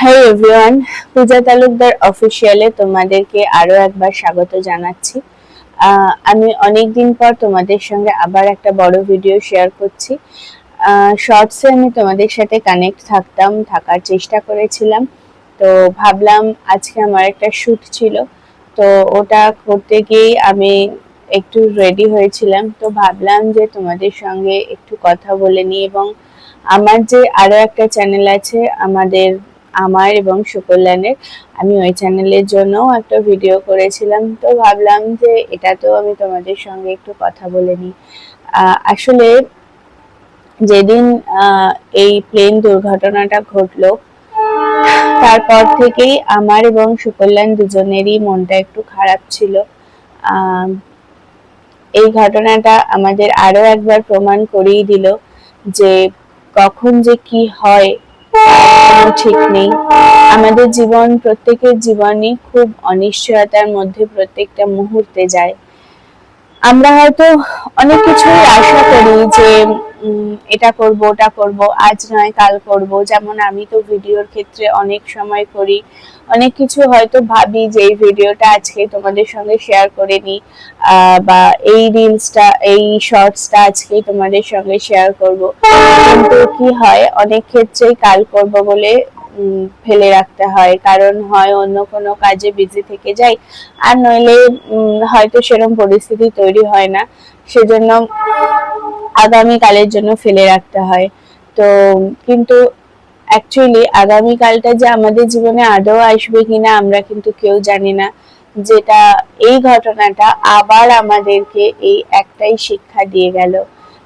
High everyone Puja Talukdar অফিসিয়ালে তোমাদেরকে আরও একবার স্বাগত জানাচ্ছি। আমি অনেক দিন পর তোমাদের সঙ্গে আবার একটা বড় ভিডিও শেয়ার করছি। শর্টসে আমি তোমাদের সাথে কানেক্ট থাকতাম, থাকার চেষ্টা করেছিলাম। তো ভাবলাম আজকে আমার একটা শ্যুট ছিল। তো ওটা করতে গিয়েই আমি একটু রেডি হয়েছিলাম। তো ভাবলাম যে তোমাদের সঙ্গে একটু কথা বলে নিই এবং আমার যে আরও একটা চ্যানেল আছে, আমাদের আমার এবং সুকল্যাণের। আমি ওই চ্যানেলের জন্য একটা ভিডিও করেছিলাম। তো ভাবলাম যে এটা তো আমি তোমাদের সঙ্গে একটু কথা বলে নিই। আসলে যেদিন এই প্লেন দুর্ঘটনাটা ঘটলো, তারপর থেকেই আমার এবং সুকল্যাণ দুজনেরই মনটা একটু খারাপ ছিল। এই ঘটনাটা আমাদের আরও একবার প্রমাণ করিয়ে দিল যে কখন যে কি হয় ঠিক নেই। আমাদের জীবন, প্রত্যেকের জীবনই খুব অনিশ্চয়তার মধ্যে প্রত্যেকটা মুহূর্তে যায়। আমরা হয়তো অনেক কিছুই আশা করি যে এটা করব, ওটা করব, আজ নয়, কাল করব। যেমন আমি তো ভিডিওর ক্ষেত্রে অনেক সময় করি অনেক কিছু হয়তো ভাবি যে এই ভিডিওটা আজকে তোমাদের সঙ্গে শেয়ার করে নিই বা এই রিলসটা এই শর্টসটা আজকেই তোমাদের সঙ্গে শেয়ার করব। কিন্তু কি হয়, অনেক ক্ষেত্রেই কাল করব বলে ফেলে রাখতে হয়। কারণ হয় অন্য কোনো কাজে বিজি থেকে যাই, আর নইলে হয়তো সেরকম পরিস্থিতি তৈরি হয় না। সেজন্য আগামী কালের জন্য ফেলে রাখতে হয়। তো, কিন্তু অ্যাকচুয়ালি আগামীকালটা যে আমাদের জীবনে আদৌ আসবে কিনা আমরা কিন্তু কেউ জানি না। যেটা এই ঘটনাটা আবার আমাদেরকে এই একটাই শিক্ষা দিয়ে গেল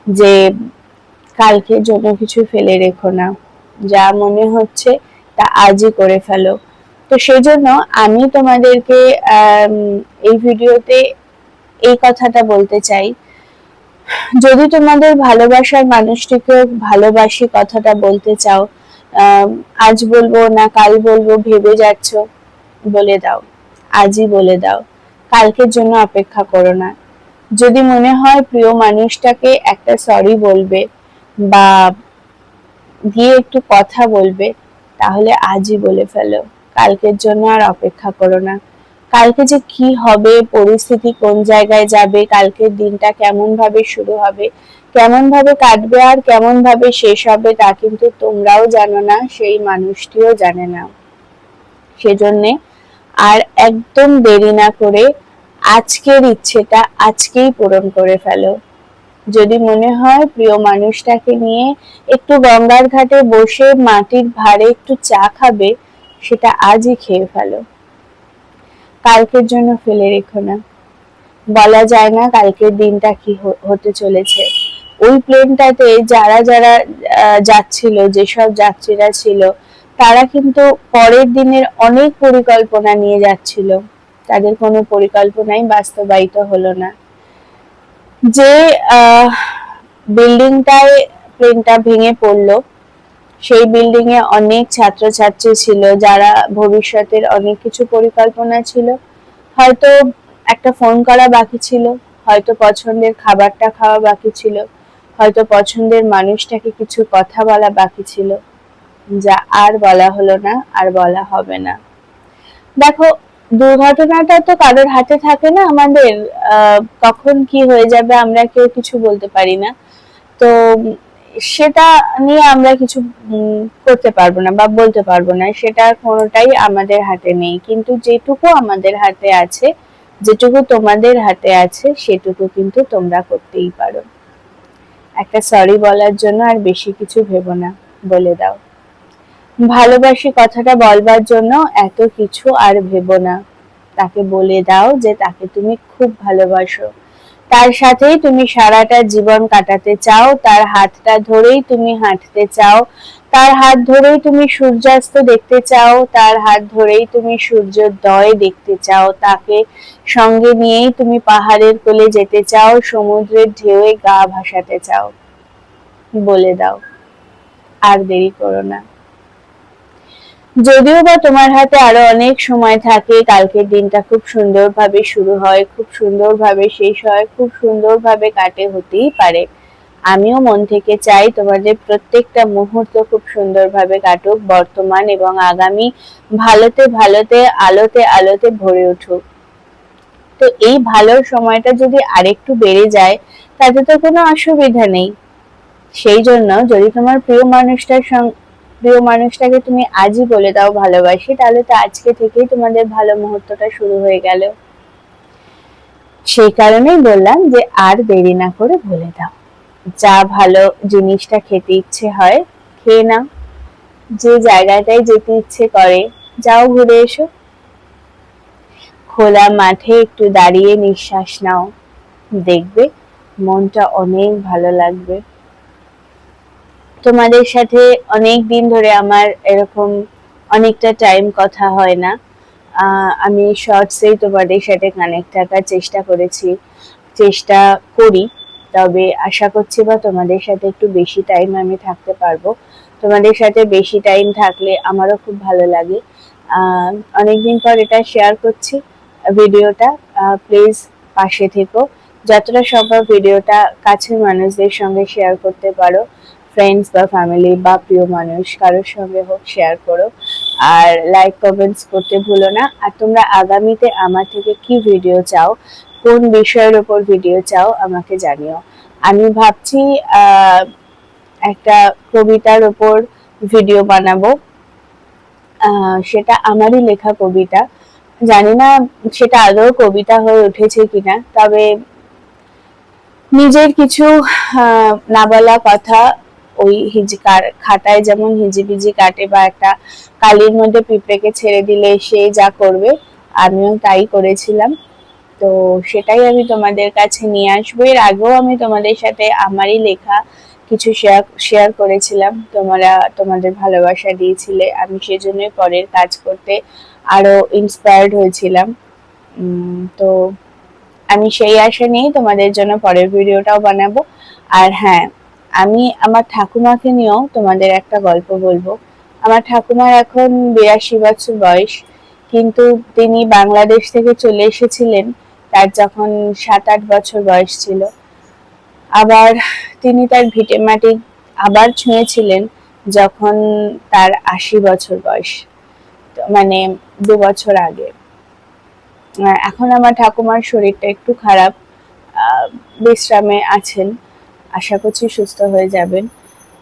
যে কালকে জন্য কিছু ফেলে রেখো না। যা মনে হচ্ছে তা আজই করে ফেলো। তো সেই জন্য আমি তোমাদেরকে এই ভিডিওতে এই কথাটা বলতে চাই। যদি তোমাদের ভালোবাসার মানুষটিকে ভালোবাসি কথাটা বলতে চাও আজ বলব না কাল বলব, ভেবে যাচ্ছ, বলে দাও, আজই বলে দাও, কালকের জন্য অপেক্ষা করো না। যদি মনে হয় প্রিয় মানুষটাকে একটা সরি বলবে বা গিয়ে একটু কথা বলবে, তাহলে আজই বলে ফেলো, কালকের জন্য আর অপেক্ষা করো না। কালকে যে কি হবে, পরিস্থিতি কোন জায়গায় যাবে, কালকের দিনটা কেমন ভাবে শুরু হবে কেমন ভাবে কাটবে আর কেমন ভাবে শেষ হবে তা কিন্তু তোমরাও জানো না, সেই মানুষটিও জানে না। সেজন্যে আর একদম দেরি না করে আজকের ইচ্ছেটা আজকেই পূরণ করে ফেলো। যদি মনে হয় প্রিয় মানুষটাকে নিয়ে একটু গঙ্গার ঘাটে বসে মাটির ভারে একটু চা খাবে, সেটা আজই খেয়ে ফেলো। কালকের জন্য ফেলে রেখো না। বলা যায় না কালকের দিনটা কি হতে চলেছে। ওই প্লেনটাতে যারা যারা যাচ্ছিল, যেসব যাত্রীরা ছিল, তারা কিন্তু পরের দিনের অনেক পরিকল্পনা নিয়ে যাচ্ছিল। তাদের কোনো পরিকল্পনাই বাস্তবায়িত হলো না। যে বিল্ডিংটায় প্লেনটা ভেঙে পড়ল সেই বিল্ডিং এ অনেক ছাত্রছাত্রী ছিল, যারা ভবিষ্যতের অনেক কিছু পরিকল্পনা ছিল। হয়তো একটা ফোন করা বাকি ছিল, হয়তো পছন্দের খাবারটা খাওয়া বাকি ছিল, হয়তো পছন্দের মানুষটাকে কিছু কথা বলা বাকি ছিল। যা আর বলা হলো না, আর বলা হবে না। দেখো, দুর্ঘটনাটা তো কারোর হাতে থাকে না আমাদের। কখন কি হয়ে যাবে আমরা কেউ কিছু বলতে পারি না। তো সেটা নিয়ে আমরা কিছু করতে পারব না বা বলতে পারব না, সেটা কোনোটাই আমাদের হাতে নেই। কিন্তু যেটুকু আমাদের হাতে আছে, যেটুকু তোমাদের হাতে আছে, সেটুকু কিন্তু তোমরা করতেই পারো। একটা সরি বলার জন্য আর বেশি কিছু ভেবো না, বলে দাও। ভালোবাসি কথাটা বলবার জন্য এত কিছু আর ভেবো না। তাকে বলে দাও যে তাকে তুমি খুব ভালোবাসো। তার সাথেই তুমি সারাটা জীবন কাটাতে চাও, তার হাতটা ধরেই তুমি হাঁটতে চাও, তার হাত ধরেই তুমি সূর্যাস্ত দেখতে চাও, তার হাত ধরেই তুমি সূর্যোদয় দেখতে চাও, তাকে সঙ্গে নিয়েই তুমি পাহাড়ের কোলে যেতে চাও, সমুদ্রের ঢেউয়ে গা ভাসাতে চাও। বলে দাও, আর দেরি করো না। যদিও বা তোমার হাতে আরও অনেক সময় থাকে, কালকের দিনটা খুব সুন্দরভাবে শুরু হয়, খুব সুন্দরভাবে শেষ হয়, খুব সুন্দরভাবে কাটে হতেই পারে। আমিও মন থেকে চাই তোমাদের প্রত্যেকটা মুহূর্ত খুব সুন্দরভাবে কাটুক, বর্তমান এবং আগামী ভালোতে ভালোতে, আলোতে আলোতে ভরে উঠুক। তো এই ভালো সময়টা যদি আরেকটু বেড়ে যায়, তাতে তো কোনো অসুবিধা নেই। সেই জন্য যদি তোমার প্রিয় মানুষটার সঙ্গে প্রিয় মানুষটাকে তুমি আজই বলে দাও ভালোবাসি, তাহলে তো আজকে থেকেই তোমাদের ভালো মুহূর্তটা শুরু হয়ে গেল। সেই কারণেই বললাম যে আর দেরি না করে বলে দাও। যা ভালো জিনিসটা খেতে ইচ্ছে হয়, খেয়ে নাও। যে জায়গাটায় যেতে ইচ্ছে করে, যাও ঘুরে এসো। খোলা মাঠে একটু দাঁড়িয়ে নিঃশ্বাস নাও। দেখবে মনটা অনেক ভালো লাগবে। তোমাদের সাথে অনেক দিন ধরে আমার এরকম অনেকটা টাইম কথা হয় না। আমি শর্টসেই তোমাদের সাথে কানেক্ট থাকার চেষ্টা করেছি, চেষ্টা করি, তবে আশা করছি বা তোমাদের সাথে একটু বেশি টাইম আমি থাকতে পারব। তোমাদের সাথে বেশি টাইম থাকলে আমারও খুব ভালো লাগে। অনেকদিন পর এটা শেয়ার করছি ভিডিওটা। প্লিজ পাশে থেকো। যতটা সম্ভব ভিডিওটা কাছের মানুষদের সঙ্গে শেয়ার করতে পারো। ফ্রেন্ডস বা ফ্যামিলি বা প্রিয় মানুষ, কারোর সঙ্গে হোক শেয়ার করো। আর লাইক কমেন্টস করতে ভুলো না। আর তোমরা আগামীতে আমার থেকে কি ভিডিও চাও, কোন বিষয়ের ওপর ভিডিও চাও, আমাকে জানিও। আমি ভাবছি একটা কবিতার ওপর ভিডিও বানাবো। সেটা আমারই লেখা কবিতা। জানি না সেটা আদৌ কবিতা হয়ে উঠেছে কিনা, তবে নিজের কিছু না বলা কথা ওই হিজিকার খাটায় যেমন হিজি হিজিবিজি কাটে বা একটা কালির মধ্যে পিঁপড়েকে ছেড়ে দিলে সে যা করবে, আমিও তাই করেছিলাম। তো সেটাই আমি তোমাদের কাছে নিয়ে আসব। এর আগেও আমি তোমাদের সাথে আমারই লেখা কিছু শেয়ার শেয়ার করেছিলাম। তোমরা, তোমাদের ভালোবাসা দিয়েছিলে। আমি সেজন্যই পরের কাজ করতে আরও ইন্সপায়ার্ড হয়েছিলাম। তো আমি সেই আশা নিয়েই তোমাদের জন্য পরের ভিডিওটাও বানাবো। আর হ্যাঁ আমি আমার ঠাকুমাকে নিয়েও তোমাদের একটা গল্প বলব। আমার ঠাকুমার এখন বিরাশি বছর বয়স, কিন্তু তিনি বাংলাদেশ থেকে চলে এসেছিলেন, তার যখন সাত আট বছর বয়স ছিল। আবার তিনি তার ভিটে মাটি আবার ছুঁয়েছিলেন যখন তার আশি বছর বয়স মানে দু বছর আগে। এখন আমার ঠাকুমার শরীরটা একটু খারাপ বিশ্রামে আছেন। আশা করছি সুস্থ হয়ে যাবেন।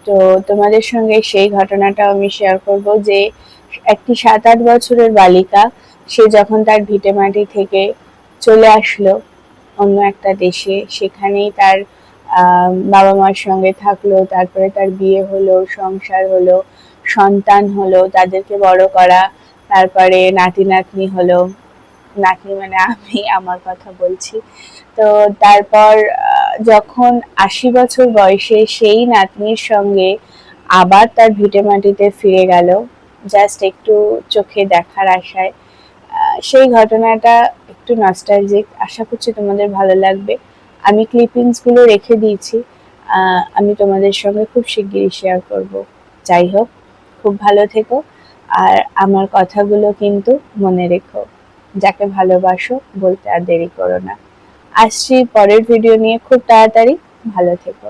তো তোমাদের সঙ্গে সেই ঘটনাটা আমি শেয়ার করব যে, একটি সাত আট বছরের বালিকা, সে যখন তার ভিটে মাটি থেকে চলে আসলো অন্য একটা দেশে, সেখানেই তার বাবা মার সঙ্গে থাকল, তারপরে তার বিয়ে হলো, সংসার হলো, সন্তান হলো, তাদেরকে বড় করা, তারপরে নাতি নাতনি হলো। নাতনি মানে আমি, আমার কথা বলছি। তো তারপর যখন আশি বছর বয়সে সেই নাতনির সঙ্গে আবার তার ভিটে মাটিতে ফিরে গেল জাস্ট একটু চোখে দেখার আশায় সেই ঘটনাটা একটু নস্টালজিক আশা করছি তোমাদের ভালো লাগবে। আমি ক্লিপিংসগুলো রেখে দিয়েছি আমি তোমাদের সঙ্গে খুব শিগগিরই শেয়ার করব। যাই হোক, খুব ভালো থেকো, আর আমার কথাগুলো কিন্তু মনে রেখো। যাকে ভালোবাসো, বলতে আর দেরি করো না। আসছি পরের ভিডিও নিয়ে। খুব তাড়াতাড়ি ভালো থেকো।